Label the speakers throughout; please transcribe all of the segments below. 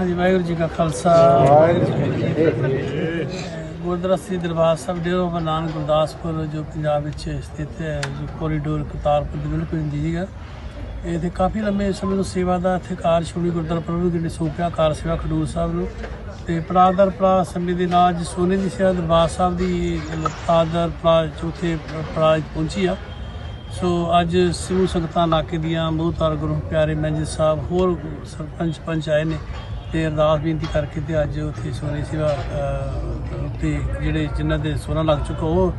Speaker 1: ਹਾਂਜੀ, ਵਾਹਿਗੁਰੂ ਜੀ ਕਾ ਖਾਲਸਾ। ਵਾਹਿਗੁਰੂ ਜੀ ਗੁਰਦੁਆਰਾ ਸ੍ਰੀ ਦਰਬਾਰ ਸਾਹਿਬ, ਡੇਰਾ ਬਾਬਾ ਨਾਨਕ ਗੁਰਦਾਸਪੁਰ, ਜੋ ਪੰਜਾਬ ਵਿੱਚ ਸਥਿਤ ਹੈ, ਜੋ ਕੋਰੀਡੋਰ ਕਰਤਾਰਪੁਰ ਦੇ ਬਿਲਕੁਲ ਨਜ਼ਦੀਕ ਹੈ ਇਹ ਕਾਫੀ ਲੰਮੇ ਸਮੇਂ ਤੋਂ ਸੇਵਾ ਦਾ ਇੱਥੇ ਕਾਰ ਸ਼੍ਰੋਮਣੀ ਗੁਰਦੁਆਰਾ ਪ੍ਰਭੂ ਜਿਹੜੇ ਸੂਪਿਆ, ਕਾਰ ਸੇਵਾ ਖਡੂਰ ਸਾਹਿਬ ਨੂੰ। ਤੇ ਪੜਾਦਰ ਪੜਾ ਸਮੇਂ ਦੇ ਨਾਲ ਅੱਜ ਸੋਨੇ ਦੀ ਸੇਵਾ ਦਰਬਾਰ ਸਾਹਿਬ ਦੀ ਪੜਾਦਰ ਪੜਾ ਚੌਥੇ ਪੜਾ ਪਹੁੰਚੀ ਆ। ਸੋ ਅੱਜ ਸਿਵੂ ਸੰਗਤਾਂ ਨਾਕੇ ਦੀਆਂ ਬਹੁਤਾਰ ਗੁਰੂ ਪਿਆਰੇ ਮੈਨੇਜਰ ਸਾਹਿਬ, ਹੋਰ ਸਰਪੰਚ ਪੰਚ ਆਏ ਨੇ। ਤੇ ਅਰਦਾਸ ਬੇਨਤੀ ਕਰਕੇ ਤੇ ਅੱਜ ਉੱਥੇ ਸੋਨੇ ਸੇਵਾ ਅਹ, ਤੇ ਜਿਹੜੇ ਜਿਨ੍ਹਾਂ ਦੇ ਸੋਨਾ ਲੱਗ ਚੁੱਕਾ ਉਹ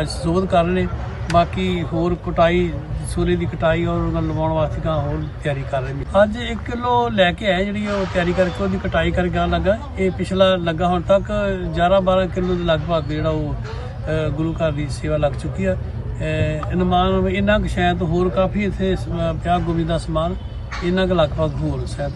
Speaker 1: ਅੱਜ ਸੋਧ ਕਰ ਰਹੇ ਨੇ। ਬਾਕੀ ਹੋਰ ਕਟਾਈ ਸੂਰੇ ਦੀ ਕਟਾਈ ਔਰ ਉਹਨਾਂ ਨੂੰ ਲਵਾਉਣ ਵਾਸਤੇ ਕਾ ਹੋਰ ਤਿਆਰੀ ਕਰ ਰਹੇ ਨੇ। ਅੱਜ 1 ਕਿਲੋ ਲੈ ਕੇ ਆਏ ਜਿਹੜੀ ਉਹ ਤਿਆਰੀ ਕਰਕੇ ਉਹਦੀ ਕਟਾਈ ਕਰਕੇ ਆਉਣ ਲੱਗਾ। ਇਹ ਪਿਛਲਾ ਲੱਗਾ ਹੁਣ ਤੱਕ 11 12 ਕਿਲੋ ਦੇ ਲਗਭਗ ਜਿਹੜਾ ਉਹ ਗੁਰੂ ਘਰ ਦੀ ਸੇਵਾ ਲੱਗ ਚੁੱਕੀ ਆ। ਅਹ, ਇਹਨਾਂ ਕੁ ਸ਼ਾਇਦ ਹੋਰ ਕਾਫੀ ਇੱਥੇ ਸ- ਪਿਆ ਗੋਬਿੰਦ ਸਮਾਨ ਇਹਨਾਂ ਕੁ ਲਗਭਗ ਹੋਰ ਸ਼ਾਇਦ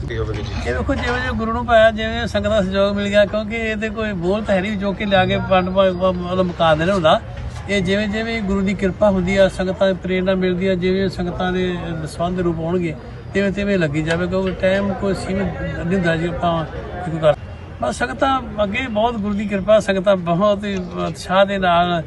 Speaker 1: ਇਹ ਦੇਖੋ ਜਿਵੇਂ ਜਿਵੇਂ ਗੁਰੂ ਨੂੰ ਪਾਇਆ ਜਿਵੇਂ ਸੰਗਤ ਦਾ ਸਹਿਯੋਗ ਮਿਲ ਗਿਆ, ਕਿਉਂਕਿ ਇਹਦੇ ਕੋਈ ਬੋਲ ਤਾਂ ਹੈ ਨਹੀਂ ਜੋ ਕਿ ਲਿਆ ਕੇ ਪੰਡ ਮਤਲਬ ਮੁਕਾ ਦੇਣਾ ਹੁੰਦਾ। ਇਹ ਜਿਵੇਂ ਜਿਵੇਂ ਗੁਰੂ ਦੀ ਕਿਰਪਾ ਹੁੰਦੀ ਆ, ਸੰਗਤਾਂ ਦੀ ਪ੍ਰੇਰਣਾ ਮਿਲਦੀ ਆ, ਜਿਵੇਂ ਸੰਗਤਾਂ ਦੇ ਸੰਬੰਧ ਰੂਪ ਹੋਣਗੇ, ਤਿਵੇਂ ਤਿਵੇਂ ਲੱਗੀ ਜਾਵੇ, ਕਿਉਂਕਿ ਟਾਈਮ ਕੋਈ ਸੀਮਿਤ ਨਹੀਂ ਹੁੰਦਾ ਜੀ ਆਪਾਂ ਇਹ ਕਰ ਬਸ ਸੰਗਤਾਂ ਅੱਗੇ ਬਹੁਤ ਗੁਰੂ ਦੀ ਕਿਰਪਾ, ਸੰਗਤਾਂ ਬਹੁਤ ਹੀ ਉਤਸ਼ਾਹ ਦੇ ਨਾਲ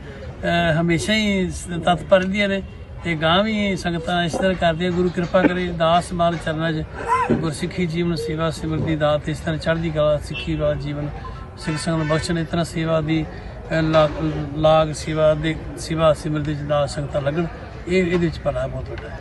Speaker 1: ਹਮੇਸ਼ਾ ਹੀ ਸ- ਤਤਪਰ ਰਹਿੰਦੀਆਂ ਨੇ। ਤੇ ਗਾਂ ਵੀ ਸੰਗਤਾਂ ਇਸ ਤਰ੍ਹਾਂ ਕਰਦੀਆਂ ਗੁਰੂ ਕਿਰਪਾ ਕਰੇ, ਦਾਸ ਮਾਲ ਚਰਨਾਂ 'ਚ ਗੁਰਸਿੱਖੀ ਜੀਵਨ ਸੇਵਾ ਸਿਮਰਤੀ ਦਾਤ ਇਸ ਤਰ੍ਹਾਂ ਚੜ੍ਹਦੀ ਕਲਾ, ਸਿੱਖੀ ਵਾਲਾ ਜੀਵਨ, ਸਿੱਖ ਸੰਗਤ ਬਖਸ਼ਣ ਇਸ ਤਰ੍ਹਾਂ ਸੇਵਾ ਦੀ ਲਾ- ਲਾਗ ਸੇਵਾ ਦੇ, ਸੇਵਾ ਸਿਮਰਤੀ ਚ ਦਾਸ ਸੰਗਤਾਂ ਲੱਗਣ। ਇਹ, ਇਹਦੇ ਵਿੱਚ ਭਲਾ ਬਹੁਤ ਵੱਡਾ ਹੈ।